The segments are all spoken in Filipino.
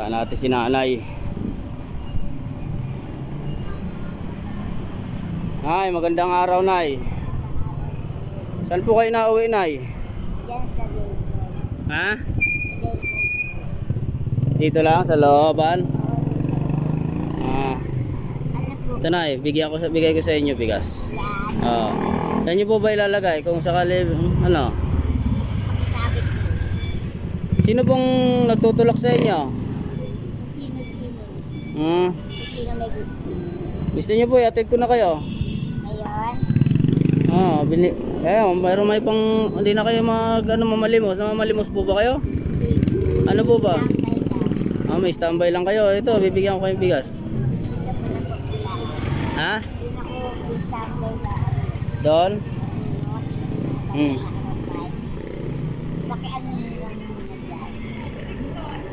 Saan natin si nanay. Nay, magandang araw, Nay. Saan po kayo nauwi, Nay? Diyan sa gate. Ha? Dito lang, sa looban. Ah, ito, Nay. Bigyan ko, sa- bigay ko sa inyo bigas. Yan. Oo. Saan nyo po ba ilalagay? Kung sakali, ano? Sino pong nagtutulak sa inyo? Hmm? Gusto. Nyo po, iatid ko na kayo. Ngayon, Oo, bini... Eh, mayroon may pang... Hindi na kayo mag... Ano, mamalimos. Namamalimos po ba kayo? Ano po ba? Ah, may standby lang kayo. Ito, bibigyan ko kayo ng bigas. Ha? Doon? Hmm. Ano.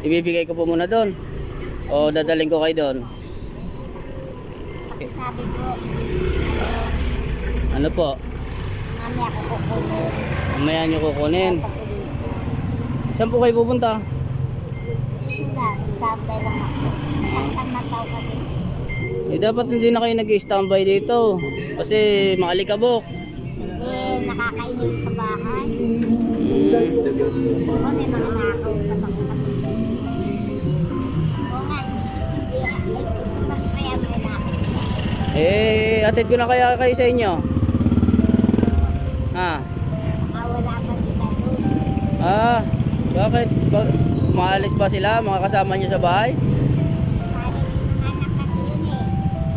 Ibibigay ko po muna doon. O dadaling ko kayo doon. Sabi ko, Ano po? mami ako kukunin. Mamaya nyo kukunin. Saan po kayo pupunta? Lang, tambay lang ako. Nakamataw ka din. Eh, dapat hindi na kayo nag-standby dito. Kasi maalikabok. Eh, nakakainit sa bahay. Hmm. Ako may mga nakakausap ako kapatid. Eh, atid ko na kaya kayo sa inyo. Ha? Ah, bakit? Ba- maalis ba sila? Mga kasama nyo sa bahay?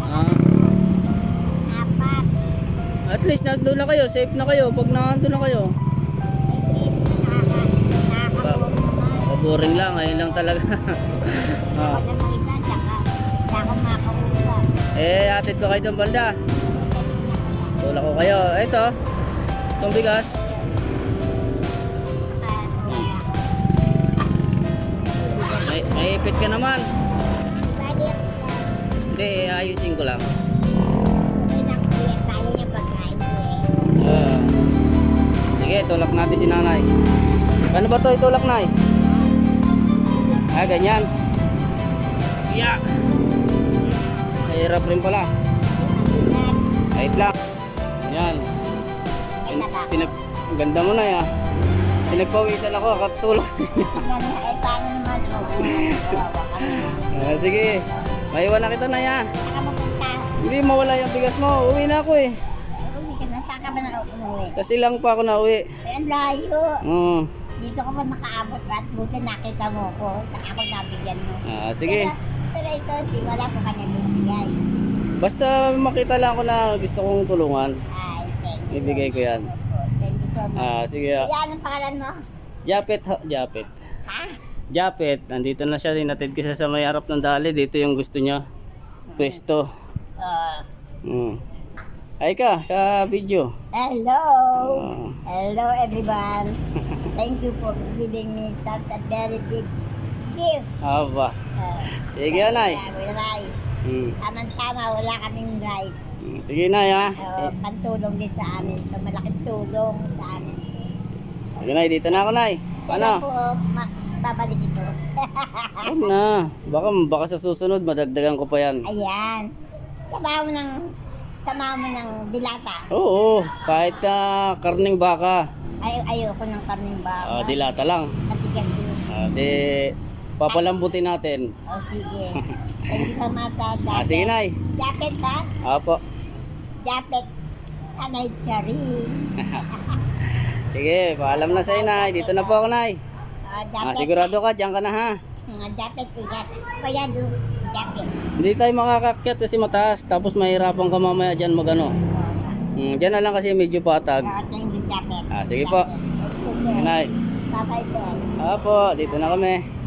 Ah, at least nandun na kayo. Safe na kayo pag nandun na kayo. Naman. Maboring lang. Ayun lang talaga. ah. Eh, atid ko kayo doon banda. Tulak ko kayo. Ito. Itong bigas. May, may ipit ka naman. Hindi, ayusin ko lang. Ah. sige, tulak natin si nanay. Ano ba to itulak, nay? Ah, ganyan. Yeah. Mahirap rin pala. Kahit lang. Yan. Pinag ganda mo na ya. Pinagpawisan ako, mo, eh, paano naman? Ah, sige. Maiwan na kita na ya. Saan ka mapunta? Hindi mawala yung bigas mo. Uwi na ako eh. Uwi ka na, saan ka ba na umuwi? Sa silang pa ako na uwi. Ay, ang layo. Mm. Dito ka pa nakaabot at buti nakita mo ko. Ako nabigyan mo. Ah, sige. Pero, pero ito, di wala po kanya bibigay. Basta makita lang ako na gusto kong tulungan. Ay, thank you. Ibigay ko yan. Thank you so much. Ah, sige. Kuya, anong pangalan mo? Japet, ho. Japet. Ha? Japet, nandito na siya. Tinatid ko siya sa may harap ng dali. Dito yung gusto niya. Pwesto. Uh, Mm. Ay ka, sa video. hello! Ah. Hello, everyone. Thank you for giving me such a very big gift. Aba. Uh, Sige, with rice. Mm. Tamang-tama, wala kaming rice. Mm, Sige na, ha. Uh, pantulong din sa amin. So, malaking tulong sa amin. Sige na, dito na ako, Nay. Paano? po, ma- babalik ito. Huwag na. Baka, baka sa susunod, madagdagan ko pa yan. Ayan. Sama mo ng, sama mo ng dilata. Oo, kahit na karning baka. Ay, ayoko ng karning baka. Ah, dilata lang. Matigas yun. Ah, di, papalambutin natin. O, sige. Thank you so much, ha, Ah, sige, Nay. Jacket, ha? Apo. Jacket. Tanay charing. Sige, paalam na sa Nay. Dito na po ako, Nay. O, Ah, sigurado ka, diyan ka na ha. Mga jacket, ingat. Kaya doon, jacket. Hindi tayo makakakyat kasi mataas. Tapos mahirapan ka mamaya dyan magano. Hmm, dyan na lang kasi medyo patag. Thank you, jacket. Ah, sige po. Sir. Nay. Bye-bye, sir. Apo, dito na kami.